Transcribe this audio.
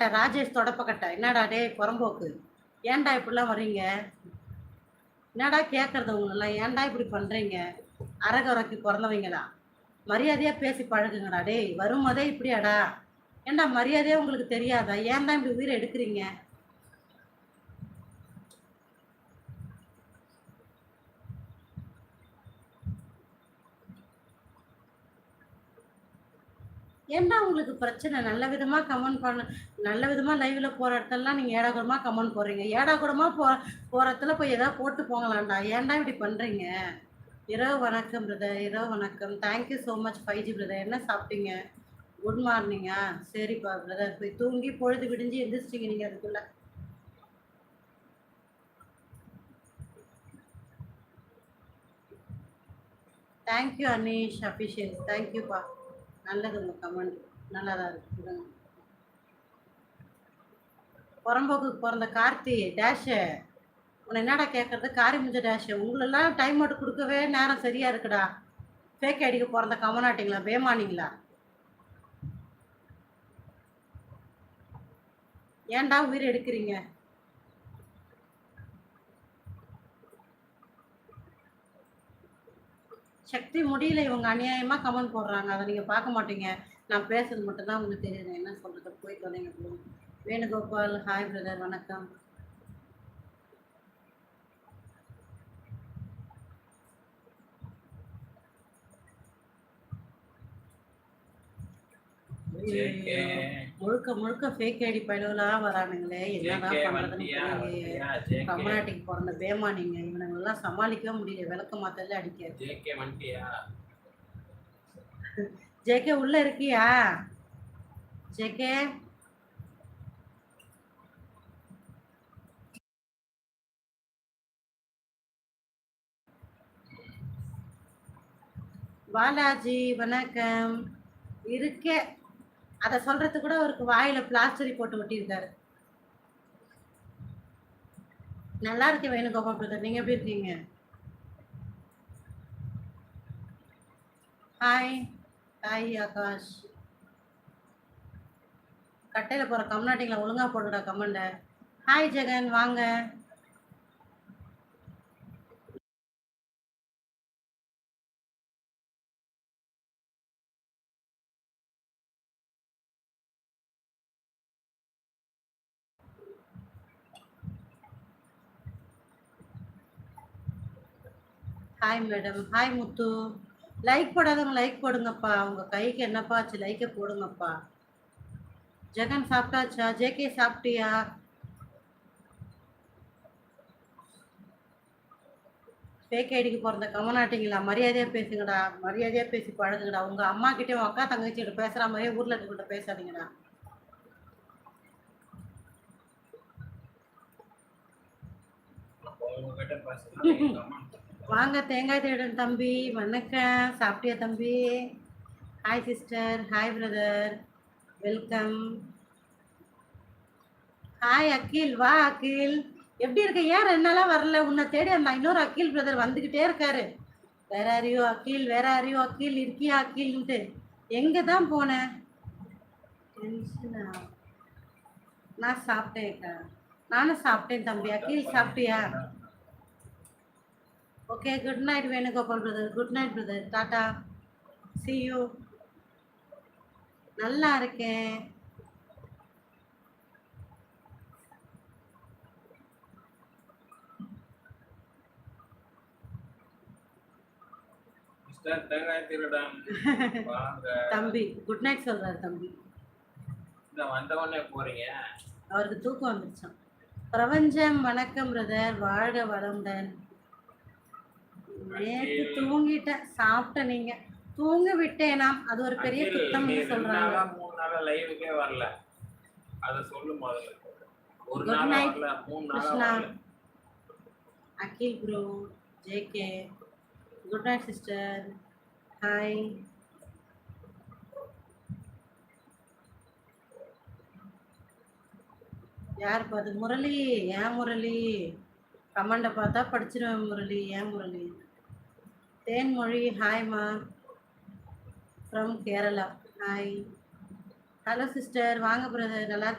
தொடப்பக்கட்டை ராஜேஷ் தொடப்பக்கட்டை என்னடா டே புறம்போக்கு. ஏன்டா இப்படிலாம் வர்றீங்க? என்னடா கேட்குறது உங்களெல்லாம் ஏன்டா இப்படி பண்ணுறீங்க அரகுறைக்கு பிறந்தவங்களா? மரியாதையாக பேசி பழகுங்கடா டேய் வரும்போதே இப்படியாடா? ஏன்டா மரியாதையே உங்களுக்கு தெரியாதா? ஏன்டா இப்படி உயிரை எடுக்கிறீங்க? ஏன்டா உங்களுக்கு பிரச்சனை? நல்ல விதமாக கமெண்ட் பண்ண. நல்ல விதமாக லைவில் போகிற இடத்துலலாம் நீங்கள் ஏடாகுடமாக கமெண்ட் போடுறீங்க. ஏடாகுடமாக போ போகிற இடத்துல போய் ஏதாவது போட்டு போங்களாண்டா? ஏன்டா இப்படி பண்ணுறீங்க இரவு வணக்கம் பிரதர் இரவு வணக்கம். Thank you so much five G brother என்ன சாப்பிட்டீங்க? குட் மார்னிங்கா சரிப்பா பிரதர் போய் தூங்கி பொழுது விடிஞ்சு எந்திரிச்சிட்டிங்க நீங்கள் அதுக்குள்ளே. தேங்க்யூ அனீஷ். அபிஷேக் தேங்க்யூப்பா நல்லது உங்கள் கமெண்ட். நல்லா தான் இருக்குது புறம்போக்கு பிறந்த கார்த்தி டேஷு உன்னை என்னடா கேட்குறது காரி முஞ்ச டேஷு உங்களெல்லாம் டைம் மட்டும் கொடுக்கவே நேரம் சரியாக இருக்குடா. ஃபேக் அடிக்க பிறந்த கமனாட்டிங்களா பேமானிங்களா? ஏன்டா உயிர் எடுக்கிறீங்க? சக்தி முடியல இவங்க அநியாயமாக கமெண்ட் போடுறாங்க. அதை நீங்கள் பார்க்க மாட்டீங்க. நான் பேசுறது மட்டும்தான் உங்களுக்கு தெரியுது. என்ன சொல்கிறது போயிட்டு வந்தீங்க வேணுகோபால் ஹாய் பிரதர் வணக்கம். முழுக்க முழுக்க ஃபேக் ஐடி பயிலவெல்லாம் வரானுங்களே. என்னதான்? JK. கமநாட்டிக்கு பிறந்த பேமானிங்க இவனுங்கெல்லாம் சமாளிக்கவே முடியல. விளக்க மாத்தல அடிக்க. JK வந்துட்டியா? ஜேகே உள்ள இருக்கியா? ஜேகே? பாலாஜி வணக்கம். இருக்கே. அதை சொல்றது கூட அவருக்கு வாயில பிளாஸ்டரி போட்டு ஒட்டியிருக்காரு. நல்லா இருக்கு வேணுகோபால் பிரதர் நீங்க எப்படி இருக்கீங்க? Hi hi Akash. கட்டையில் போகிற கம்நாட்டிங்களா ஒழுங்கா போடுடா கமெண்ட ஹாய் ஜெகன் வாங்க. Hi madam hi Muthu like போடாதவங்க like போடுங்கப்பா. உங்கள் கைக்கு என்னப்பா ஆச்சு? லைக்கை போடுங்கப்பா. ஜெகன் சாப்பிட்டாச்சா? ஜேகே சாப்பிட்டியா? ஃபேக் ஐடிக்கு பிறந்த கமநாட்டிங்களா மரியாதையாக பேசுங்கடா. மரியாதையாக பேசி பழகுங்கடா. உங்கள் அம்மா கிட்டே உங்க அக்கா தங்கச்சிகிட்ட பேசுற மாதிரியே ஊரில் இருக்கிட்ட பேசாதீங்கடா. உங்ககிட்ட வாங்க தேங்காய் தேடன் தம்பி வணக்கம். சாப்பிட்டியா தம்பி? Hi sister hi brother welcome hi Akhil. வா அகில். எப்படி இருக்க? ஏன் ரெண்டு நாளாக வரல? உன்னை தேடி அந்த இன்னொரு அகில் பிரதர் வந்துக்கிட்டே இருக்காரு. வேற அறியோ அகில்? வேற அறியோ அகில்? இருக்கியா அகில்ன்ட்டு. எங்கே தான் போனேன் டென்ஷனா நான் சாப்பிட்டேன்க்கா. நானும் சாப்பிட்டேன் தம்பி. அகில் சாப்பிட்டியா? Okay good night Venugopal brother good night brother tata see you நல்லா இருக்கேன். தம்பி குட் நைட் சொல்றாரு தம்பி. அவருக்கு தூக்கம் வந்துருச்சான் பிரபஞ்சம் வணக்கம் பிரதர் வாழ்க வளமுடன். நேற்று தூங்கிட்டேன். சாப்பிட்ட நீங்க. தூங்க விட்டேனாம் அது ஒரு பெரிய ரெண்டு சொல்றாங்க. மூணு நாளா லைவுக்கே வரல. அத சொல்லு முதல்ல. ஒரு நாளா வரல மூணு நாளா Akhil bro J K good night sister hi யார் பார்த்து? முரளி ஏன் முரளி? கமெண்டை பார்த்தா படிச்சிருவேன் முரளி ஏன் Murali? Thenmozhi ஹாய்மா from Kerala hi hello sister வாங்க பிரதர் நல்லா